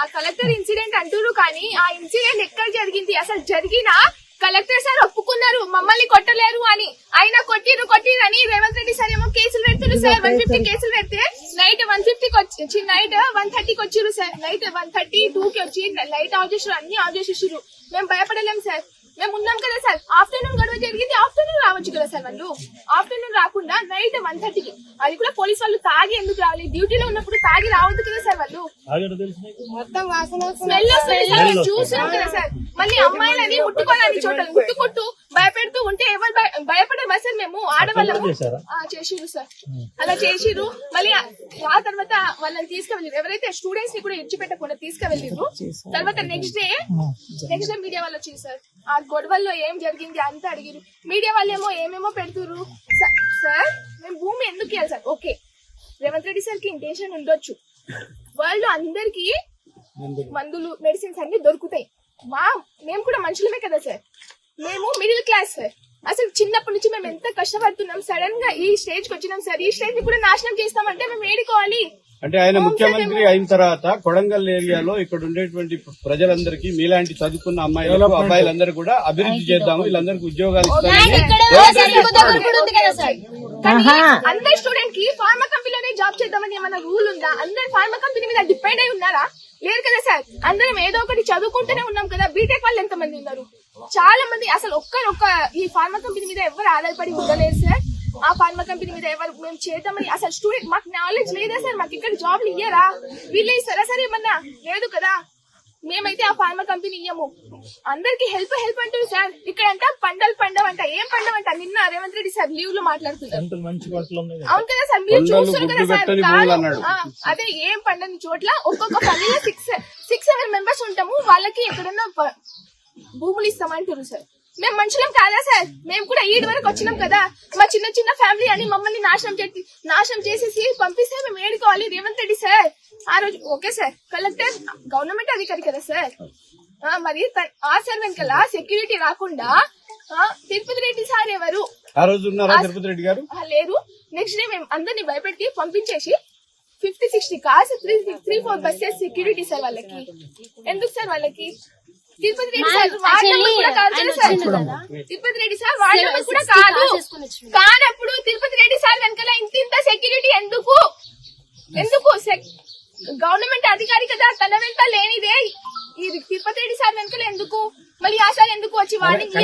ఆ collector incident అంటున్నారు కానీ ఆ ఇన్సిడెంట్ ఎక్కడ జరిగింది? అసలు జరిగినా కలెక్టర్ సార్ ఒప్పుకున్నారు మమ్మల్ని కొట్టలేరు అని. అయినా కొట్టిరు కొట్టిరు అని రేవంత్ రెడ్డి సార్ ఏమో కేసులు పెడుతున్నారు సార్. వన్ ఫిఫ్టీ కేసులు పెడితే నైట్ వన్ ఫిఫ్టీకి వచ్చి నైట్ వన్ థర్టీకి వచ్చిరు sir. Night one thirty two కి వచ్చి లైట్ ఆఫ్ చేసారు అన్ని ఆఫ్ చేసేసారు మేము భయపడలేం సార్. మేము ఉన్నాం కదా సార్. ఆఫ్టర్నూన్ గొడవ జరిగింది ఆఫ్టర్నూన్ రావచ్చు కదా సార్ వాళ్ళు. ఆఫ్టర్నూన్ రాకుండా నైట్ వన్ థర్టీకి. అది కూడా పోలీస్ వాళ్ళు తాగి ఎందుకు రావాలి? డ్యూటీలో ఉన్నప్పుడు తాగి రావద్దు స్మెల్ వస్తుంది సార్ మేము చూసాం కదా సార్. మళ్ళీ అమ్మాయిలని ముట్టుకోవాలని చోట ముట్టుకుంటూ భయపెడుతూ ఉంటే ఎవరు భయ- భయపడమా సార్ మేము ఆడవాళ్ళము. చేసిర్రు సార్. అలా చేసిర్రు. మళ్ళీ ఆ- తర్వాత వాళ్ళని తీసుకువెళ్ళి ఎవరైతే స్టూడెంట్స్ని కూడా ఇచ్చిపెట్టకుండా తీసుకువెళ్ళిర్రు తర్వాత next day next day media వాళ్ళు వచ్చింది సార్. ఆ గొడవల్లో ఏం జరిగింది అంతా అడిగిరు మీడియా వాళ్ళు ఏమో ఏమేమో పెడుతురు సార్ మేము భూమి ఎందుకు ఇవ్వాలి సార్? ఓకే. రేవంత్ రెడ్డి సార్కి ఇంటెన్షన్ ఉండొచ్చు. వాళ్ళు అందరికి మందులు మెడిసిన్స్ అన్ని దొరుకుతాయి. మా మేము కూడా మనుషులమే కదా సార్ మేము మిడిల్ క్లాస్ సార్ అసలు చిన్నప్పటి నుంచి మేము ఎంత కష్టపడుతున్నాం సడన్గా ఈ స్టేజ్కి వచ్చినాం సార్ ఈ స్టేజ్ని కూడా నాశనం చేస్తామంటే మేము ఏడుకోవాలి. అంటే ఆయన ముఖ్యమంత్రి అయిన తర్వాత కొడంగల్ ఏరియాలో ఇక్కడ ఉండేటువంటి ప్రజలందరికీ మీలాంటి చదువుకున్న అమ్మాయిలకు అబ్బాయిలందరూ కూడా అభివృద్ధి చేద్దాము. వీళ్ళందరికీ ఉద్యోగాలు అందరు స్టూడెంట్కి ఫార్మా కంపెనీలోనే జాబ్ చేద్దామని ఏమైనా రూల్ ఉందా? అందరు ఫార్మా కంపెనీ మీద డిపెండ్ అయి ఉన్నారా? లేరు కదా సార్ అందరం ఏదో ఒకటి చదువుకుంటూనే ఉన్నాం కదా. బీటెక్ వాళ్ళు ఎంత మంది ఉన్నారు? చాలా మంది అసలు ఒక్కరు ఒక్క ఈ ఫార్మా కంపెనీ మీద ఎవరు ఆధారపడి ఉండలేరు సార్ ఆ ఫార్మా కంపెనీ మీద ఎవరు మేము చేద్దామని అసలు స్టూడెంట్ మాకు నాలెడ్జ్ లేదా సార్ మాకు ఇక్కడ జాబ్లు ఇయ్యరా? వీళ్ళు ఇస్తారా సరే ఏమన్నా? లేదు కదా. మేమైతే ఆ ఫార్మా కంపెనీ ఇయ్యము. అందరికి హెల్ప్ హెల్ప్ అంటారు సార్. ఇక్కడ అంట పంటలు పండవంట. ఏం పండవంట? నిన్న రేవంత్ రెడ్డి సార్ లీవ్లో మాట్లాడుతున్నారు. అవును కదా సార్ మీరు కదా సార్ అదే ఏం పండని చోట్ల ఒక్కొక్క పల్లెలో సిక్స్ సిక్స్ సెవెన్ మెంబర్స్ ఉంటాము. వాళ్ళకి ఎక్కడన్నా భూములు ఇస్తామంటారు సార్. మేము మనుషులం కాదా సార్? మేము కూడా ఈడి వరకు వచ్చినాం కదా. మా చిన్న చిన్న ఫ్యామిలీ అని మమ్మల్ని నాశనం చేసి నాశనం చేసేసి పంపిస్తే మేము ఏడుకోవాలి రేవంత్ రెడ్డి సార్. ఆ రోజు ఓకే సార్. కలెక్టర్ గవర్నమెంట్ అధికారి కదా సార్. మరి ఆ సార్ వెనకాల సెక్యూరిటీ రాకుండా తిరుపతి రెడ్డి సార్ ఎవరు? ఆ రోజు ఉన్నారా తిరుపతి రెడ్డి గారు? లేరు. నెక్స్ట్ డే మేము అందరిని భయపెట్టి పంపించేసి fifty sixty cars three three four buses security sir వాళ్ళకి. ఎందుకు సార్ వాళ్ళకి? Tirupati Reddy sir ward number కూడా కాదు కదా. Sir Tirupati Reddy sir ward number కూడా కాదు. కానప్పుడు తిరుపతి రెడ్డి సార్ వెనకాల ఇంత ఇంత సెక్యూరిటీ ఎందుకు? ఎందుకు? గవర్నమెంట్ అధికారి కదా తన వెంట లేనిదే. ఈ తిరుపతి రెడ్డి సార్ వెనకాల ఎందుకు? మళ్ళీ ఆ సార్ ఎందుకు వచ్చి వార్నింగ్